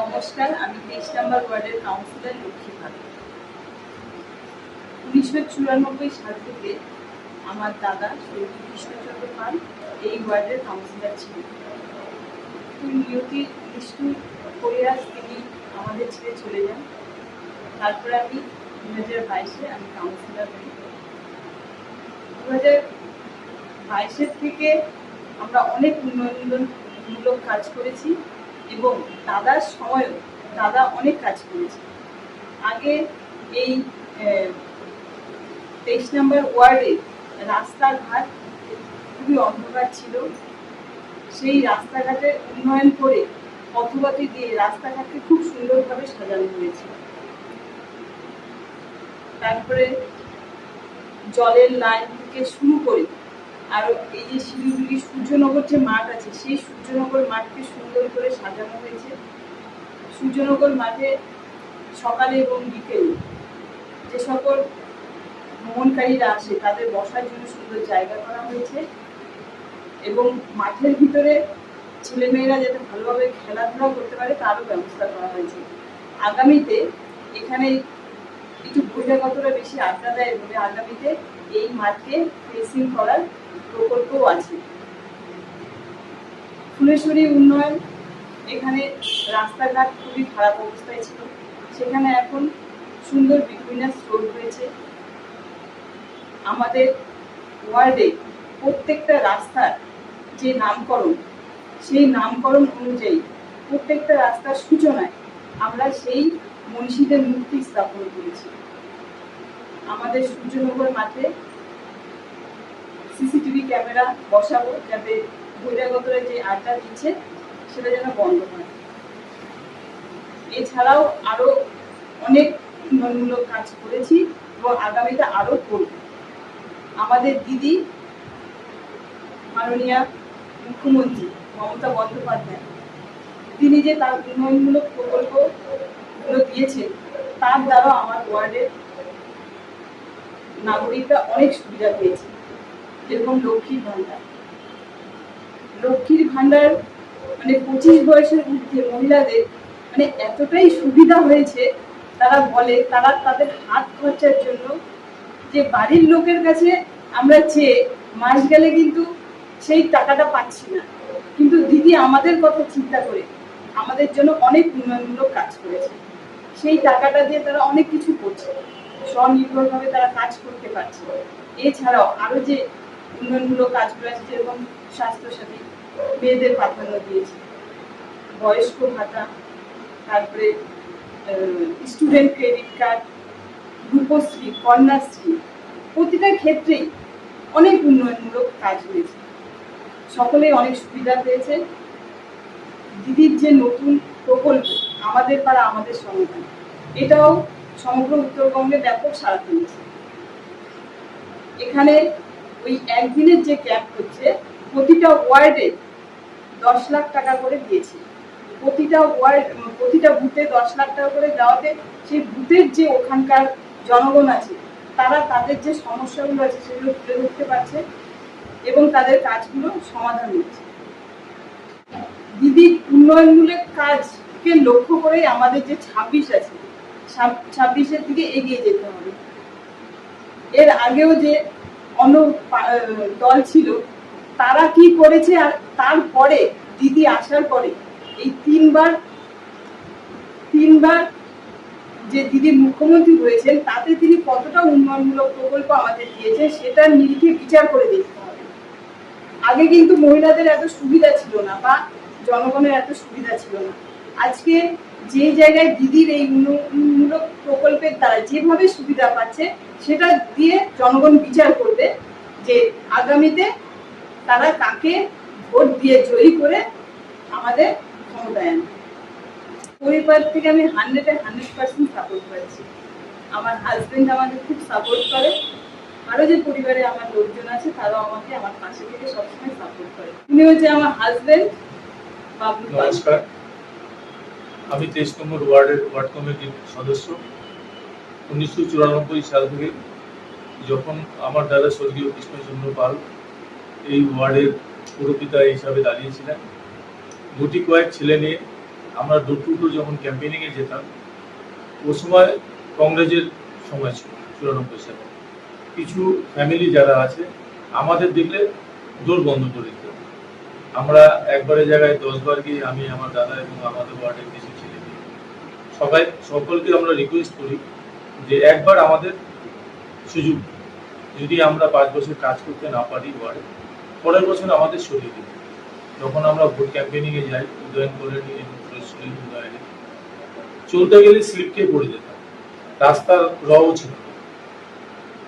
নমস্কার, আমি তেইশ নম্বর ওয়ার্ডের কাউন্সিলর লক্ষ্মী ভাট। উনিশশো চুরানব্বই সাল থেকে আমার দাদা শহীদ কৃষ্ণচন্দ্র পাল এই ওয়ার্ডের কাউন্সিলর ছিলেন। নিয়তি নিষ্ঠুর পরিহাস তিনি আমাদের ছেড়ে চলে যান। তারপরে আমি দু হাজার বাইশে আমি কাউন্সিলর হই। দু হাজার বাইশের থেকে আমরা অনেক উন্নয়নমূলক কাজ করেছি। এবং দাদার সময়ও দাদা অনেক কাজ করেছে। আগে এই তেইশ নম্বর ওয়ার্ডে রাস্তাঘাট খুবই অন্ধকার ছিল। সেই রাস্তাঘাটে উন্নয়ন করে পথবাতি দিয়ে রাস্তাঘাটকে খুব সুন্দরভাবে সাজানো হয়েছে। তারপরে জলের লাইন থেকে শুরু করে আর এই যে শিলিগুড়ি সূর্যনগর যে মাঠ আছে, সেই সূর্যনগর মাঠকে সুন্দর করে সাজানো হয়েছে। সূর্যনগর মাঠে সকালে এবং বিকেলে যে সকল ভ্রমণকারীরা আসে, তাদের বসার জন্য সুন্দর জায়গা করা হয়েছে এবং মাঠের ভিতরে ছেলেমেয়েরা যাতে ভালোভাবে খেলাধুলা করতে পারে, তারও ব্যবস্থা করা হয়েছে। আগামীতে এখানে একটু বহিরাগতরা বেশি আড্ডা দেয় বলে আগামীতে এই মাঠকে ফেসিং করার প্রকল্পও আছে। ফুলেশ্বরী উন্নয়ন, এখানে রাস্তাঘাট খুবই খারাপ অবস্থায় ছিল। সেখানে এখন সুন্দর বিটুইনাস রোড হয়েছে আমাদের ওয়ার্ডে প্রত্যেকটা রাস্তার যে নামকরণ, সেই নামকরণ অনুযায়ী প্রত্যেকটা রাস্তার সূচনায় আমরা সেই মনীষীদের মূর্তি স্থাপন করেছি। আমাদের সূর্যনগর মাঠে সিসিটিভি ক্যামেরা বসাবো যাতে বহিরাগতরা যে আড্ডা দিচ্ছে, সেটা যেন বন্ধ হয়। এছাড়াও আরও অনেক উন্নয়নমূলক কাজ করেছি এবং আগামীতে আরও করব। আমাদের দিদি, মাননীয়া মুখ্যমন্ত্রী মমতা বন্দ্যোপাধ্যায়, তিনি যে তার উন্নয়নমূলক প্রকল্পগুলো দিয়েছেন, তার দ্বারা আমার ওয়ার্ডের নাগরিকরা অনেক সুবিধা পেয়েছে। যেরকম লক্ষ্মীর ভান্ডার লক্ষ্মীর ভান্ডার মানে পঁচিশ বয়সের ঊর্ধ্বে মহিলাদের মানে এতটাই সুবিধা হয়েছে, তারা বলে, তারা তাদের হাত খরচার জন্য যে বাড়ির লোকের কাছে আমরা চেয়ে মাস গেলে কিন্তু সেই টাকাটা পাচ্ছি না। কিন্তু দিদি আমাদের কথা চিন্তা করে আমাদের জন্য অনেক উন্নয়নমূলক কাজ করেছে। সেই টাকাটা দিয়ে তারা অনেক কিছু করছে। স্বনির্ভরভাবে তারা কাজ করতে পারছে। এছাড়াও আরও যে উন্নয়নমূলক কাজগুলো আছে, যেরকম স্বাস্থ্যসাথী, মেয়েদের প্রাধান্য দিয়েছে। বয়স্ক ভাতা, তারপরে student credit card Rupashree, Kanyashree, প্রতিটা ক্ষেত্রেই অনেক উন্নয়নমূলক কাজ হয়েছে। সকলেই অনেক সুবিধা পেয়েছে। দিদির যে নতুন প্রকল্প আমাদের পাড়া আমাদের সমাধান এটাও সমগ্র উত্তরবঙ্গে ব্যাপক সাড়া ফেলেছে এখানে ওই একদিনের যে ক্যাম্প হচ্ছে, প্রতিটা ওয়ার্ডে দশ লাখ টাকা করে দিয়েছে। প্রতিটা ওয়ার্ড, প্রতিটা বুথে দশ লাখ টাকা করে দেওয়াতে সেই বুথের যে ওখানকার জনগণ আছে, তারা তাদের যে সমস্যাগুলো আছে, সেগুলো তুলে ধরতে পারছে এবং তাদের কাজগুলো সমাধান হচ্ছে। দিদির উন্নয়নমূলক কাজকে লক্ষ্য করে আমাদের যে ছাব্বিশ আছে ছাব্বিশের দিকে এগিয়ে যেতে হবে। এর আগেও যে অন্য দল ছিল, তারা কি করেছে আর তারপরে দিদি আসার পরে এই তিনবার তিনবার যে দিদি মুখ্যমন্ত্রী হয়েছেন, তাতে তিনি কতটা উন্নয়নমূলক প্রকল্প আমাদের দিয়েছে সেটা নিরিখে বিচার করে দেখতে হবে। আগে কিন্তু মহিলাদের এত সুবিধা ছিল না, বা জনগণের এত সুবিধা ছিল না। আজকে যে জায়গায় দিদির এই উন্নয়নমূলক প্রকল্পের দ্বারা যেভাবে সুবিধা পাচ্ছে, সেটা দিয়ে জনগণ বিচার করবে যে আগামীতে তারা কাকে ভোট দিয়ে জয়ী করে আমাদের ক্ষমতায় আনবে। পরিবার থেকে আমি হান্ড্রেডে হান্ড্রেড পার্সেন্ট সাপোর্ট পাচ্ছি আমার হাজবেন্ড আমাকে খুব সাপোর্ট করে। আরও যে পরিবারে আমার লোকজন আছে, তারাও আমাকে আমার পাশে থেকে সবসময় সাপোর্ট করে। উনি হচ্ছে আমার পাল। নমস্কার। আমি তেইশ নম্বর ওয়ার্ডের ওয়ার্ড কমিটির সদস্য। উনিশশো চুরানব্বই সাল থেকে যখন আমার দাদা স্বর্গীয় কৃষ্ণচন্দ্র পাল এই ওয়ার্ডের পুরোপিতা হিসাবে দাঁড়িয়েছিলেন গুটি কয়েক ছেলে নিয়ে আমরা ডোর টু যখন ক্যাম্পেনিংয়ে যেতাম, ও সময় কংগ্রেসের সময় ছিল চুরানব্বই সালে। কিছু ফ্যামিলি যারা আছে, আমাদের দেখলে দৌড় বন্ধ করে দিত। আমরা একবারে জায়গায় দশবার গিয়ে আমি আমার দাদা এবং আমাদের ওয়ার্ডের কিছু ছেলে সবাই, সকলকে আমরা রিকোয়েস্ট করি যে একবার আমাদের সুযোগ যদি আমরা পাঁচ বছর কাজ করতে না পারি ওয়ার্ডে, পরের বছর আমাদের সরিয়ে দিন। যখন আমরা ভোট ক্যাম্পেনিংয়ে যাই, উদয়ন কলোনি এবং উদয়নে চলতে গেলে স্লিপকে পড়ে যেতাম রাস্তার রও ছিল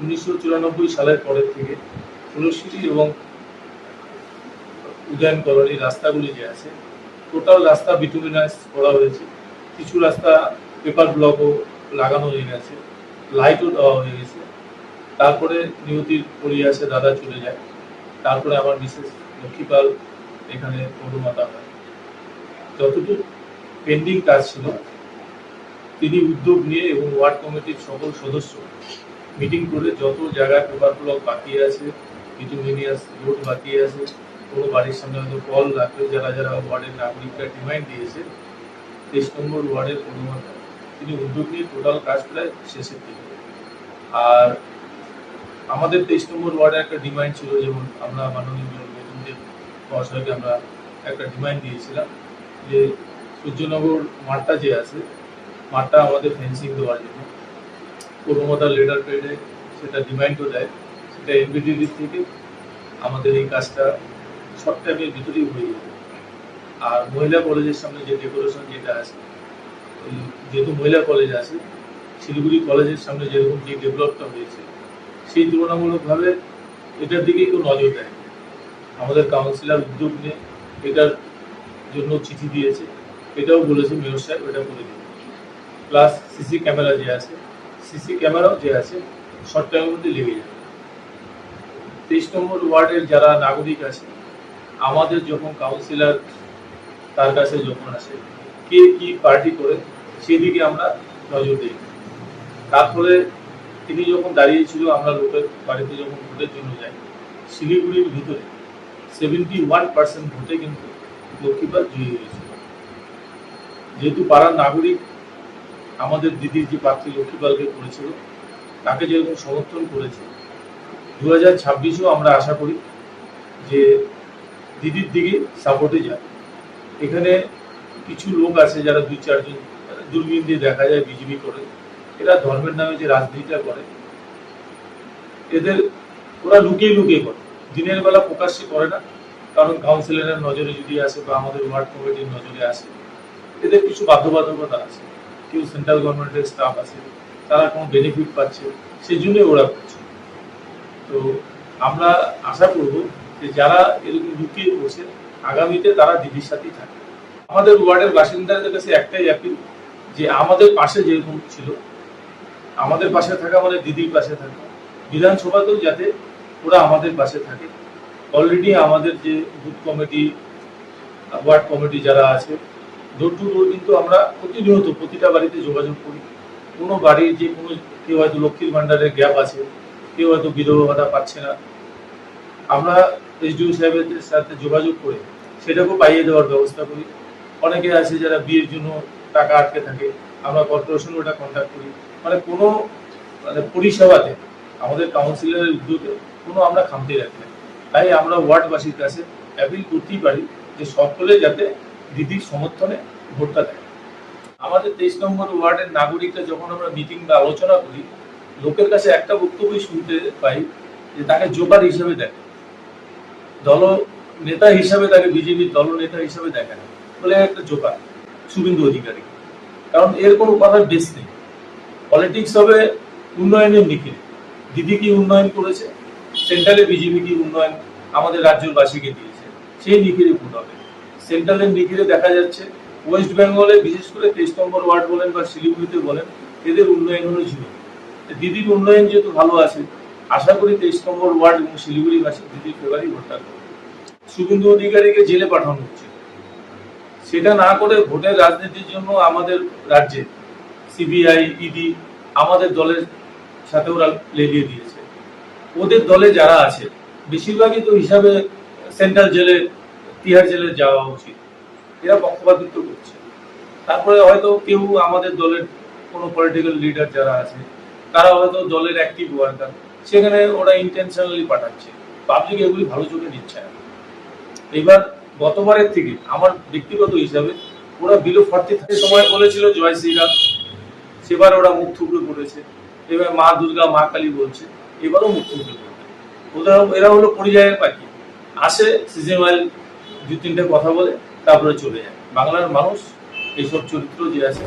উনিশশো চুরানব্বই সালের পরের থেকে ফুলশ্রী এবং উদয়ন কলোনির রাস্তাগুলি যে আছে টোটাল রাস্তা বিটুমিনাইজ করা হয়েছে। কিছু রাস্তা পেপার ব্লকও লাগানো হয়ে গেছে লাইটও দেওয়া হয়ে গেছে। তারপরে নিয়তির পরিয়াসে দাদা চলে যায়। তারপরে আমার মিসেস লক্ষ্মীপাল এখানে পদমাতা হয়। যতটুকু পেন্ডিং কাজ ছিল, তিনি উদ্যোগ নিয়ে এবং ওয়ার্ড কমিটির সকল সদস্য মিটিং করে যত জায়গায় পেপার ব্লক বাকি আছে বিটুমিনিয়াস রোড বাকি আছে কোনো বাড়ির সামনে হয়তো কল রাখবে যারা যারা ওয়ার্ডের নাগরিকরা ডিমান্ড দিয়েছে, তেইশ নম্বর ওয়ার্ডের পদমাতা তিনি উদ্যোগ নিয়ে টোটাল কাজ প্রায় শেষের দিকে। আর আমাদের তেইশ নম্বর ওয়ার্ডে একটা ডিমান্ড ছিল, যেমন আমরা মাননীয় নতুনদেব মহাশয়কে আমরা একটা ডিমান্ড দিয়েছিলাম যে সূর্যনগর মাঠটা যে আছে, মাঠটা আমাদের ফেন্সিং দেওয়ার জন্য। পূর্বমতার লেটার পেডে সেটা ডিমান্ডও দেয়। সেটা এনবিডিডি থেকে আমাদের এই কাজটা শর্ট টাইমের ভিতরেই হয়ে যাবে আর মহিলা কলেজের সামনে যে ডেকোরেশন যেটা আছে যেহেতু মহিলা কলেজ আছে, শিলিগুড়ি কলেজের সামনে যেরকম যে ডেভেলপটা হয়েছে, সেই তুলনামূলকভাবে এটার দিকে কেউ নজর দেয় আমাদের কাউন্সিলর উদ্যোগ নিয়ে এটার জন্য চিঠি দিয়েছে, এটাও বলেছে মেয়র সাহেব, এটা করে দিন। প্লাস সিসি ক্যামেরা যে আছে সিসি ক্যামেরাও যে আছে শর্ট টাইমের মধ্যে লেগে যাবে তেইশ নম্বর ওয়ার্ডের যারা নাগরিক আছে আমাদের যখন কাউন্সিলর তার কাছে যখন আসে, কে কি পার্টি করে সেদিকে আমরা নজর দিই। তারপরে তিনি যখন দাঁড়িয়েছিল আমরা লোকের বাড়িতে যখন ভোটের জন্য যাই, শিলিগুড়ির ভিতরে সেভেন্টি ওয়ান পার্সেন্ট ভোটে কিন্তু লক্ষ্মীপাল জয়ী হয়েছিল। যেহেতু পাড়ার নাগরিক, আমাদের দিদির যে প্রার্থী লক্ষ্মীপালকে করেছিল, তাকে যেরকম সমর্থন করেছে দু হাজার ছাব্বিশেও আমরা আশা করি যে দিদির দিকে সাপোর্টে যায়। এখানে কিছু লোক আছে যারা দুই চারজন দূরবীন দিয়ে দেখা যায় বিজেপি করে। এরা ধর্মের নামে যে রাজনীতিটা করে, এদের ওরা লুকিয়ে লুকিয়ে করে। দিনের বেলা প্রকাশ্যে করে না, কারণ কাউন্সিলরের নজরে যদি আসে বা আমাদের ওয়ার্ড কমিটির নজরে আসে, এদের কিছু বাধ্যবাধকতা আছে। কেউ সেন্ট্রাল গভর্নমেন্টের স্টাফ আছে, তারা কোনো বেনিফিট পাচ্ছে সেই জন্যই ওরা করছে। তো আমরা আশা করব যে যারা এরকম লুকিয়ে করছে আগামীতে তারা দিদির সাথেই থাকবে আমাদের ওয়ার্ডের বাসিন্দাদের কাছে একটাই অ্যাপিল যে আমাদের পাশে যেরকম ছিল, আমাদের পাশে থাকা মানে দিদির পাশে থাকা। বিধানসভাতেও যাতে ওরা আমাদের পাশে থাকে। অলরেডি আমাদের যে বুথ কমিটি, ওয়ার্ড কমিটি যারা আছে ডোর টু ডোর কিন্তু আমরা প্রতিনিয়ত প্রতিটা বাড়িতে যোগাযোগ করি। কোনো বাড়ির যে কোনো, কেউ হয়তো লক্ষ্মীর ভাণ্ডারের গ্যাপ আছে, কেউ হয়তো বিধবা ভাতা পাচ্ছে না। আমরা এসডিও সাহেবের সাথে যোগাযোগ করে সেটাকেও পাইয়ে দেওয়ার ব্যবস্থা করি। অনেকে আছে যারা বিয়ের জন্য টাকা আটকে থাকে, আমরা কর্পোরেশন ওটা কন্ট্যাক্ট করি। মানে কোনো মানে পরিষেবাতে আমাদের কাউন্সিলরের উদ্যোগে কোনো আমরা খামতি রাখি না। তাই আমরা ওয়ার্ডবাসীর কাছে অ্যাপিল করতেই পারি যে সকলে যাতে দিদির সমর্থনে ভোটটা দেয়। আমাদের তেইশ নম্বর ওয়ার্ডের নাগরিকরা যখন আমরা মিটিং বা আলোচনা করি, লোকের কাছে একটা বক্তব্যই শুনতে পাই যে তাকে জোকার হিসেবে দেখে। দল নেতা হিসাবে তাকে বিজেপির দলনেতা হিসাবে দেখা না বলে একটা জোকার, শুভেন্দু অধিকারী। কারণ এর কোনো কথার বেশ নেই। পলিটিক্স হবে উন্নয়নের নিখিলে দিদি কি উন্নয়ন করেছে? সেন্ট্রালে বিজেপি কি উন্নয়ন আমাদের রাজ্যের বাসীকে দিয়েছে? সেই নিখিলে ভোট হবে। সেন্ট্রালের নিখিলে দেখা যাচ্ছে, ওয়েস্ট বেঙ্গলে বিশেষ করে তেইশ নম্বর ওয়ার্ড বলেন বা শিলিগুড়িতে বলেন, এদের উন্নয়ন হলো ছিল দিদির উন্নয়ন যেহেতু ভালো আছে আশা করি তেইশ নম্বর ওয়ার্ড এবং শিলিগুড়িবাসী দিদির ফেভারই ভোটটা করবে। শুভেন্দু অধিকারীকে জেলে পাঠানো হচ্ছে। সেটা না করে ভোটের রাজনীতির জন্য আমাদের রাজ্যে সিবিআই, ইডি, আমাদের দলের সাথে ওরা লেলিয়ে দিয়েছে। ওদের দলে যারা আছে, বেশিরভাগই তো হিসাবে সেন্ট্রাল জেলে, তিহার জেলে যাওয়া উচিত। এরা পক্ষপাতিত্ব করছে। তারপরে হয়তো কেউ আমাদের দলের কোনো পলিটিক্যাল লিডার যারা আছে, তারা হয়তো দলের অ্যাক্টিভ ওয়ার্কার সেখানে ওরা ইন্টেনশনালি পাঠাচ্ছে। পাবলিক এগুলি ভালো চোখে নিচ্ছে না। এবার গতবারের থেকে আমার ব্যক্তিগত হিসাবে ওরা বিলো ফর্টি থার্টি সময় বলেছিল, জয় শ্রীরাম। সেবার ওরা মুখ থুবড়ে পড়েছে। এবার মা দুর্গা, মা কালী বলছে, এবারও মুখ থুবড়ে পড়বে ওরা এরা হলো পরিযায়ের পাখি। আসে সিজন ওয়াইল দু তিনটে কথা বলে, তারপরে চলে যায়। বাংলার মানুষ এইসব চরিত্র যে আছে।